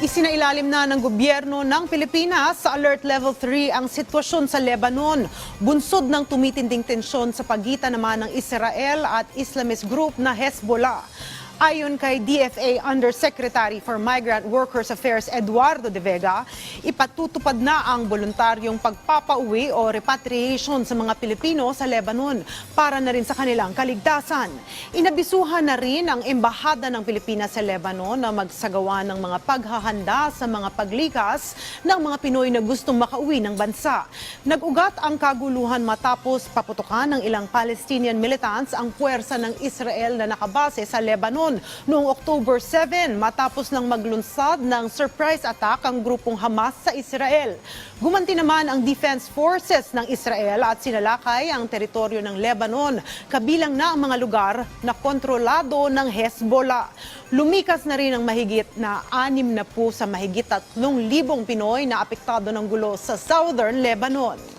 Isinailalim na ng gobyerno ng Pilipinas sa Alert Level 3 ang sitwasyon sa Lebanon. Bunsod ng tumitinding tensyon sa pagitan naman ng Israel at Islamist group na Hezbollah. Ayon kay DFA Undersecretary for Migrant Workers Affairs Eduardo De Vega, ipatutupad na ang voluntaryong pagpapauwi o repatriation sa mga Pilipino sa Lebanon para na rin sa kanilang kaligtasan. Inabisuhan na rin ang Embahada ng Pilipinas sa Lebanon na magsagawa ng mga paghahanda sa mga paglikas ng mga Pinoy na gustong makauwi ng bansa. Nag-ugat ang kaguluhan matapos paputukan ng ilang Palestinian militants ang puwersa ng Israel na nakabase sa Lebanon noong October 7 matapos lang maglunsad ng surprise attack ang grupong Hamas sa Israel. Gumanti naman ang Defense Forces ng Israel at sinalakay ang teritoryo ng Lebanon, kabilang na ang mga lugar na kontrolado ng Hezbollah. Lumikas na rin ang mahigit na anim na po sa mahigit 3,000 Pinoy na apektado ng gulo sa Southern Lebanon.